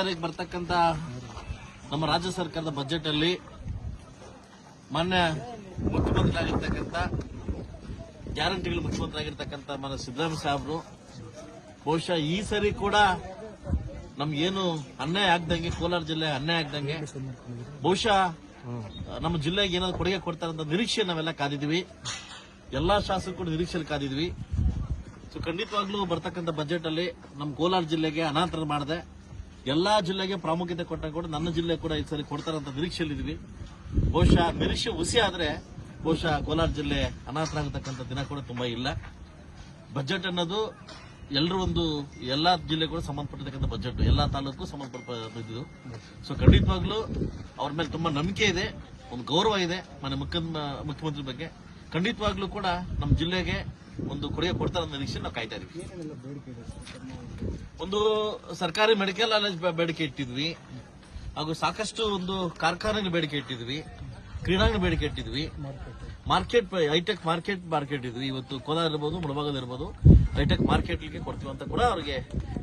ತಾರೀಕು ಬರ್ತಕ್ಕಂತ ನಮ್ಮ ರಾಜ್ಯ ಸರ್ಕಾರದ ಬಜೆಟ್ ಅಲ್ಲಿ ಮಾನ್ಯ ಮುಖ್ಯಮಂತ್ರಿ ಆಗಿರ್ತಕ್ಕಂಥ ಗ್ಯಾರಂಟಿಗಳು ಮುಖ್ಯಮಂತ್ರಿ ಆಗಿರ್ತಕ್ಕಂಥ ಮಾನ್ಯ ಸಿದ್ದರಾಮಯ್ಯ ಸಾಹೇಬರು ಬಹುಶಃ ಈ ಸರಿ ಕೂಡ ನಮ್ಗೇನು ಅನ್ಯಾಯ ಆಗ್ದಂಗೆ, ಕೋಲಾರ ಜಿಲ್ಲೆ ಅನ್ಯಾಯ ಆಗ್ದಂಗೆ, ಬಹುಶಃ ನಮ್ಮ ಜಿಲ್ಲೆಗೆ ಏನಾದ್ರು ಕೊಡುಗೆ ಕೊಡ್ತಾರಂತ ನಿರೀಕ್ಷೆ ನಾವೆಲ್ಲ ಕಾದಿದ್ವಿ ಎಲ್ಲಾ ಶಾಸಕರು ನಿರೀಕ್ಷೆಯಲ್ಲಿ ಕಾದಿದ್ವಿ ಸೊ ಖಂಡಿತವಾಗ್ಲೂ ಬರ್ತಕ್ಕಂಥ ಬಜೆಟ್ ಅಲ್ಲಿ ನಮ್ಮ ಕೋಲಾರ ಜಿಲ್ಲೆಗೆ ಅನಾತರ ಮಾಡಿದೆ. ಎಲ್ಲಾ ಜಿಲ್ಲೆಗೆ ಪ್ರಾಮುಖ್ಯತೆ ಕೊಟ್ಟಾಗ ಕೂಡ ನನ್ನ ಜಿಲ್ಲೆ ಕೂಡ ಈ ಸರಿ ಕೊಡ್ತಾರಂತ ನಿರೀಕ್ಷೆಯಲ್ಲಿದ್ದೀವಿ. ಬಹುಶಃ ನಿರೀಕ್ಷೆ ಹುಸಿ ಆದ್ರೆ ಬಹುಶಃ ಕೋಲಾರ ಜಿಲ್ಲೆ ಅನಾಥರಾಗತಕ್ಕಂಥ ದಿನ ಕೂಡ ತುಂಬಾ ಇಲ್ಲ. ಬಜೆಟ್ ಅನ್ನೋದು ಎಲ್ಲರೂ ಒಂದು ಎಲ್ಲಾ ಜಿಲ್ಲೆ ಕೂಡ ಸಂಬಂಧಪಟ್ಟಿರ್ತಕ್ಕಂಥ ಬಜೆಟ್, ಎಲ್ಲಾ ತಾಲೂಕು ಸಂಬಂಧಪಟ್ಟಿದ್ದು. ಸೊ ಖಂಡಿತವಾಗ್ಲೂ ಅವ್ರ ಮೇಲೆ ತುಂಬಾ ನಂಬಿಕೆ ಇದೆ, ಒಂದು ಗೌರವ ಇದೆ. ಮನೆ ಮುಖ್ಯ ಮುಖ್ಯಮಂತ್ರಿ ಬಗ್ಗೆ ಖಂಡಿತವಾಗ್ಲೂ ಕೂಡ ನಮ್ಮ ಜಿಲ್ಲೆಗೆ ಒಂದು ಕೊಡುಗೆ ಕೊಡ್ತಾರೆ ಅನ್ನೋ ನಿರೀಕ್ಷೆ ನಾವು ಕಾಯ್ತಾ ಇದೀವಿ ಒಂದು ಸರ್ಕಾರಿ ಮೆಡಿಕಲ್ ಕಾಲೇಜ್ ಬೇಡಿಕೆ ಇಟ್ಟಿದ್ವಿ. ಹಾಗೂ ಸಾಕಷ್ಟು ಒಂದು ಕಾರ್ಖಾನೆ ಬೇಡಿಕೆ ಇಟ್ಟಿದ್ವಿ. ಕ್ರೀಡಾಂಗಣ ಬೇಡಿಕೆ ಇಟ್ಟಿದ್ವಿ. Market hi tech market market ಇದ್ವಿ. ಇವತ್ತು ಕೋಲಾರ ಇರ್ಬೋದು ಮುಳಬಾಗಲ್ ಇರ್ಬೋದು. ಹೈಟೆಕ್ ಮಾರ್ಕೆಟ್ಗೆ ಕೊಡ್ತೀವಿ ಅಂತ ಕೂಡ ಅವರಿಗೆ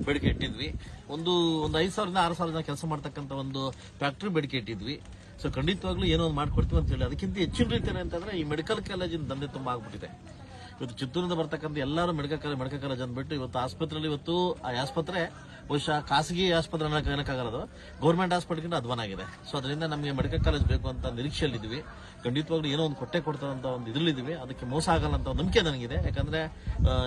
ಬೇಡಿಕೆ ಇಟ್ಟಿದ್ವಿ. ಒಂದು ಒಂದು ಐದು ಸಾವಿರದಿಂದ ಆರು ಸಾವಿರದ ಜನ ಕೆಲಸ ಮಾಡ್ತಕ್ಕಂಥ ಒಂದು ಫ್ಯಾಕ್ಟ್ರಿ ಬೇಡಿಕೆ ಇಟ್ಟಿದ್ವಿ. ಸೊ ಖಂಡಿತವಾಗ್ಲೂ ಏನೋ ಒಂದು ಮಾಡ್ಕೊಡ್ತೀವಿ ಅಂತ ಹೇಳಿ. ಅದಕ್ಕಿಂತ ಹೆಚ್ಚಿನ ರೀತಿಯಲ್ಲಿ ಅಂತಂದ್ರೆ ಈ ಮೆಡಿಕಲ್ ಕಾಲೇಜಿನ ದಂಧೆ ತುಂಬಾ ಆಗ್ಬಿಟ್ಟಿದೆ. ಇವತ್ತು ಚಿತ್ತೂರಿಂದ ಬರ್ತಕ್ಕಂಥ ಎಲ್ಲರೂ ಮೆಡಿಕಲ್ ಮೆಡಿಕಲ್ ಕಾಲೇಜ್ ಅಂದ್ಬಿಟ್ಟು ಇವತ್ತು ಆಸ್ಪತ್ರೆಯಲ್ಲಿ ಇವತ್ತು ಆ ಆಸ್ಪತ್ರೆ ಬಹುಶಃ ಖಾಸಗಿ ಆಸ್ಪತ್ರೆ ಏನಕ್ಕಾಗಲ್ಲ ಗೌರ್ಮೆಂಟ್ ಹಾಸ್ಪಿಟಲ್ಗಿಂತ ಅಧ್ವಾನ ಆಗಿದೆ. ಸೊ ಅದರಿಂದ ನಮಗೆ ಮೆಡಿಕಲ್ ಕಾಲೇಜ್ ಬೇಕು ಅಂತ ನಿರೀಕ್ಷೆಯಲ್ಲಿದ್ವಿ ಖಂಡಿತವಾಗ್ಲೂ ಏನೋ ಒಂದು ಕೊಟ್ಟೆ ಕೊಡ್ತಾರಂತ ಒಂದು ಇದ್ರಲ್ಲಿದ್ವಿ ಅದಕ್ಕೆ ಮೋಸ ಆಗಲ್ಲ ಅಂತ ಒಂದು ನಂಬಿಕೆ ನನಗಿದೆ. ಯಾಕಂದ್ರೆ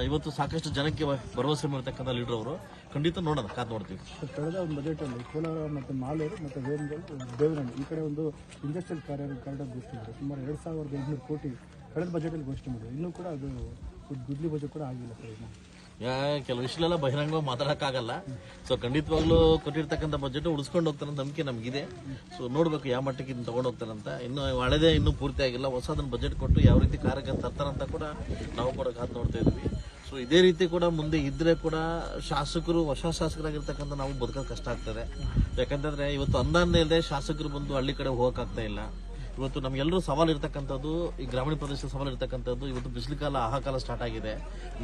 ಇವತ್ತು ಸಾಕಷ್ಟು ಜನಕ್ಕೆ ಭರವಸೆ ಮಾಡಿರ್ತಕ್ಕಂಥ ಲೀಡರ್ ಅವರು. ಖಂಡಿತ ನೋಡೋಣ, ಕಾದ್ ನೋಡ್ತೀವಿ. ಕಳೆದ ಒಂದು ಬಜೆಟಲ್ಲಿ ಕೋಲಾರ ಮತ್ತು ಮಾಲೂರು ಮತ್ತು ದೇವನಹಳ್ಳಿ ಈ ಕಡೆ ಒಂದು ಇಂಡಸ್ಟ್ರಿಯಲ್ ಕಾರ್ಯ ಕಾರ್ಡ್ ಘೋಷಣೆ ಮಾಡಿದೆ ಸುಮಾರು ಎರಡು ಸಾವಿರದ ಎಂಟುನೂರು ಕೋಟಿ ಕಳೆದ ಬಜೆಟಲ್ಲಿ ಘೋಷಣೆ ಮಾಡಿದ್ರು. ಇನ್ನೂ ಕೂಡ ಅದು ಗುಡ್ಲಿ ಬಜೆಟ್ ಕೂಡ ಆಗಿಲ್ಲ ಸರ್ ಇನ್ನು. ಕೆಲವು ವಿಷಯಗಳೆಲ್ಲ ಬಹಿರಂಗವಾಗಿ ಮಾತಾಡೋಕ್ಕಾಗಲ್ಲ. ಸೊ ಖಂಡಿತವಾಗ್ಲೂ ಕೊಟ್ಟಿರ್ತಕ್ಕಂಥ ಬಜೆಟ್ ಉಳಿಸ್ಕೊಂಡು ಹೋಗ್ತಾರೆ ನಂಬಿಕೆ ನಮಗಿದೆ. ಸೊ ನೋಡಬೇಕು ಯಾವ ಮಟ್ಟಕ್ಕೆ ಇನ್ನು ತಗೊಂಡು ಅಂತ. ಇನ್ನು ಹಳೆದೇ ಇನ್ನೂ ಪೂರ್ತಿ ಆಗಿಲ್ಲ. ಹೊಸದನ್ನ ಬಜೆಟ್ ಕೊಟ್ಟು ಯಾವ ರೀತಿ ಕಾರ್ಯಕ್ಕೆ ತರ್ತಾರಂತ ಕೂಡ ನಾವು ಕೂಡ ಕಾದು ನೋಡ್ತಾ ಇದ್ವಿ ಸೊ ಇದೇ ರೀತಿ ಕೂಡ ಮುಂದೆ ಇದ್ರೆ ಕೂಡ ಶಾಸಕರು ಹೊಸ ಶಾಸಕರಾಗಿರ್ತಕ್ಕಂಥ ನಾವು ಬದುಕೋದು ಕಷ್ಟ ಆಗ್ತದೆ. ಯಾಕಂತಂದ್ರೆ ಇವತ್ತು ಅಂದಾನ್ನೇ ಇಲ್ಲದೆ ಶಾಸಕರು ಬಂದು ಹಳ್ಳಿ ಕಡೆ ಹೋಗೋಕ್ಕಾಗ್ತಾ ಇಲ್ಲ. ಇವತ್ತು ನಮ್ಗೆಲ್ಲರೂ ಸವಾಲು ಇರತಕ್ಕಂಥದ್ದು ಈ ಗ್ರಾಮೀಣ ಪ್ರದೇಶದ ಸವಾಲು ಇರತಕ್ಕಂಥದ್ದು ಇವತ್ತು ಬಿಸಿಲು ಕಾಲ ಆಹಾಕಾಲ ಸ್ಟಾರ್ಟ್ ಆಗಿದೆ.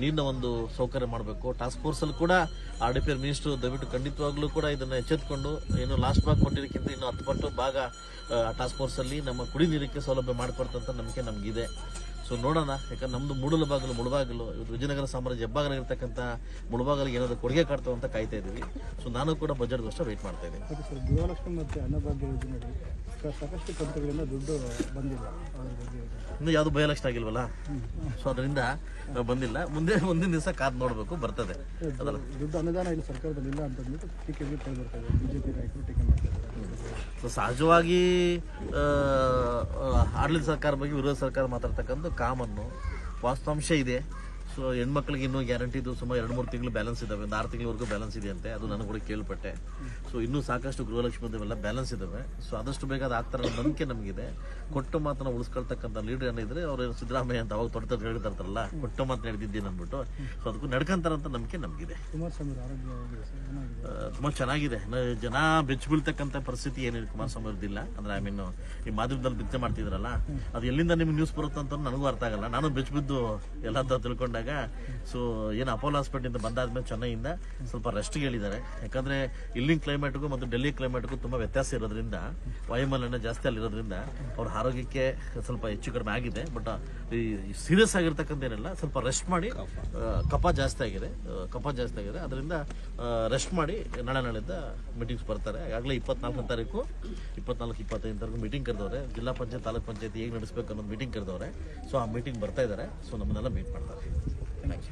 ನೀರಿನ ಒಂದು ಸೌಕರ್ಯ ಮಾಡಬೇಕು. ಟಾಸ್ಕ್ ಫೋರ್ಸಲ್ಲಿ ಕೂಡ ಆರ್ ಡಿ ಪಿ ದಯವಿಟ್ಟು ಖಂಡಿತವಾಗ್ಲೂ ಕೂಡ ಇದನ್ನು ಎಚ್ಚೆತ್ಕೊಂಡು ಏನು ಲಾಸ್ಟ್ ಭಾಗ ಕೊಟ್ಟಿದ್ದಕ್ಕಿಂತ ಇನ್ನು ಹತ್ತು ಪಟ್ಟು ಭಾಗ ಟಾಸ್ಕ್ ಫೋರ್ಸಲ್ಲಿ ನಮ್ಮ ಕುಡಿ ನೀರಿಗೆ ಸೌಲಭ್ಯ ಮಾಡಿಕೊಡ್ತಂತ ನಂಬಿಕೆ ನಮಗಿದೆ. ಸೊ ನೋಡೋಣ, ಯಾಕಂದ್ರೆ ನಮ್ಮದು ಮೂಡಲ ಬಾಗಿಲು, ಮುಳುಬಾಗಿಲು, ಇವತ್ತು ವಿಜಯನಗರ ಸಾಮ್ರಾಜ್ಯ ಹೆಬ್ಬಾಗಲ ಇರ್ತಕ್ಕಂಥ ಮುಳುಬಾಗಲಿಗೆ ಏನಾದರೂ ಕೊಡುಗೆ ಕಾಡ್ತಾವ ಅಂತ ಕಾಯ್ತಾ ಇದ್ದೀವಿ ಸೊ ನಾನು ಕೂಡ ಬಜೆಟ್ಗೋಸ್ಕರ ವೆಯ್ಟ್ ಮಾಡ್ತಾ ಇದ್ದೀನಿ. ಸಾಕಷ್ಟು ಕಂತುಗಳಿಂದ ದುಡ್ಡು ಬಂದಿಲ್ಲ ಅದ್ರ ಬಗ್ಗೆ. ಇನ್ನು ಯಾವುದು ಭಯಲಕ್ಷಣ ಆಗಿಲ್ವಲ್ಲ? ಸೊ ಅದರಿಂದ ಬಂದಿಲ್ಲ. ಮುಂದೆ ಮುಂದಿನ ದಿವಸ ಕಾದ್ ನೋಡಬೇಕು ಬರ್ತದೆ. ಅದಲ್ಲ. ದುಡ್ಡು ಅನುದಾನ ಇಲ್ಲಿ ಸರ್ಕಾರದಲ್ಲಿ ಇಲ್ಲ ಅಂತ ಅಂದ್ಬಿಟ್ಟು ಟೀಕೆಗೆ ಬರ್ತಾ ಇದೆ ಬಿಜೆಪಿ ನಾಯಕರು ಟೀಕೆ ಮಾಡ್ತಾ ಇದ್ದಾರೆ. ಸೊ ಸಹಜವಾಗಿ ಆಡಳಿತ ಸರ್ಕಾರ ಬಗ್ಗೆ ವಿರೋಧ ಸರ್ಕಾರ ಮಾತಾಡ್ತಕ್ಕಂಥ ಕಾಮನ್ನು ವಾಸ್ತವಾಂಶ ಇದೆ. ಸೊ ಹೆಣ್ಮಕ್ಳಿಗೆ ಇನ್ನೂ ಗ್ಯಾರಂಟಿ ಇದು ಸುಮಾರು ಎರಡು ಮೂರು ತಿಂಗಳು ಬ್ಯಾಲೆನ್ಸ್ ಇದಾವೆ. ಒಂದು ಆರು ತಿಂಗಳವರೆಗೂ ಬ್ಯಾಲೆನ್ಸ್ ಇದೆ ಅಂತೆ ಅದು ನನಗೆ ಕೂಡ ಕೇಳ್ಪಟ್ಟೆ. ಸೊ ಇನ್ನೂ ಸಾಕಷ್ಟು ಗೃಹಲಕ್ಷ್ಮಿ ಎಲ್ಲ ಬ್ಯಾಲೆನ್ಸ್ ಇದಾವೆ. ಸೊ ಆದಷ್ಟು ಬೇಗ ಅದು ಆಗ್ತಾರ ನಂಬಿಕೆ ನಮಗಿದೆ. ಕೊಟ್ಟು ಮಾತನ್ನ ಉಳಿಸ್ಕೊಳ್ತಕ್ಕಂಥ ಲೀಡರ್ ಏನಿದ್ರೆ ಅವರು ಸಿದ್ದರಾಮಯ್ಯ ಅಂತ ಅವಾಗ ತೊಡತ ಹೇಳ್ತಾರಲ್ಲ ಕೊಟ್ಟು ಮಾತು ನಡೆದಿದ್ದೀನಿ ಅಂದ್ಬಿಟ್ಟು. ಸೊ ಅದಕ್ಕೂ ನಡ್ಕಂತಾರಂತ ನಂಬಿಕೆ ನಮಗಿದೆ. ತುಂಬ ಚೆನ್ನಾಗಿದೆ. ಜನ ಬೆಚ್ಚ ಬೀಳ್ತಕ್ಕಂಥ ಪರಿಸ್ಥಿತಿ ಏನಿದೆ ಕುಮಾರಸ್ವಾಮಿ ಅವ್ರದ್ದಿಲ್ಲ ಅಂದ್ರೆ ಐ ಮೀನ್ ಈ ಮಾಧ್ಯಮದಲ್ಲಿ ಬಿತ್ತೆ ಮಾಡ್ತಿದ್ರಲ್ಲ ಅದು ಎಲ್ಲಿಂದ ನಿಮ್ಗೆ ನ್ಯೂಸ್ ಬರುತ್ತೆ ಅಂತ ನನಗೂ ಅರ್ಥ ಆಗಲ್ಲ. ನಾನು ಬೆಚ್ಚಬಿದ್ದು ಎಲ್ಲ ಅಂತ ತಿಳ್ಕೊಂಡಾಗ ಸೊ ಏನು ಅಪೋಲೋ ಹಾಸ್ಪಿಟಲ್ ಇಂದ ಬಂದಾದ್ಮೇಲೆ ಚೆನ್ನೈಯಿಂದ ಸ್ವಲ್ಪ ರೆಸ್ಟ್ ಹೇಳಿದ್ದಾರೆ. ಯಾಕಂದ್ರೆ ಇಲ್ಲಿನ ಕ್ಲೈಮೇಟ್ಗೂ ಮತ್ತು ಡೆಲ್ಲಿ ಕ್ಲೈಮೇಟ್ಗೂ ತುಂಬಾ ವ್ಯತ್ಯಾಸ ಇರೋದ್ರಿಂದ ವಾಯುಮಾಲಿನ್ಯ ಜಾಸ್ತಿ ಅಲ್ಲಿರೋದ್ರಿಂದ ಅವ್ರ ಆರೋಗ್ಯಕ್ಕೆ ಸ್ವಲ್ಪ ಹೆಚ್ಚು ಕಡಿಮೆ ಆಗಿದೆ. ಬಟ್ ಈ ಸೀರಿಯಸ್ ಆಗಿರ್ತಕ್ಕಂಥ ಏನಿಲ್ಲ ಸ್ವಲ್ಪ ರೆಸ್ಟ್ ಮಾಡಿ ಕಫ. ಜಾಸ್ತಿ ಆಗಿದೆ ಕಫ ಜಾಸ್ತಿ ಆಗಿದೆ. ಅದರಿಂದ ರೆಸ್ಟ್ ಮಾಡಿ ನಾಳೆ ನಾಳೆಯಿಂದ ಮೀಟಿಂಗ್ಸ್ ಬರ್ತಾರೆ. ಆಗಲೇ ಇಪ್ಪತ್ನಾಲ್ಕನೇ ತಾರೀಕು ಇಪ್ಪತ್ನಾಲ್ಕು ಇಪ್ಪತ್ತೈದು ತಾರೀಕು ಮೀಟಿಂಗ್ ಕರೆದವ್ರೆ. ಜಿಲ್ಲಾ ಪಂಚಾಯತ್ ತಾಲೂಕ್ ಪಂಚಾಯತ್ ಹೇಗೆ ನಡೆಸಬೇಕು ಅನ್ನೋದು ಮೀಟಿಂಗ್ ಕರೆದವ್ರೆ. ಸೊ ಆ ಮೀಟಿಂಗ್ ಬರ್ತಾ ಇದ್ದಾರೆ. ಸೊ ನಮ್ಮನ್ನೆಲ್ಲ ಮೀಟ್ ಮಾಡ್ತಾರೆ. Thanks.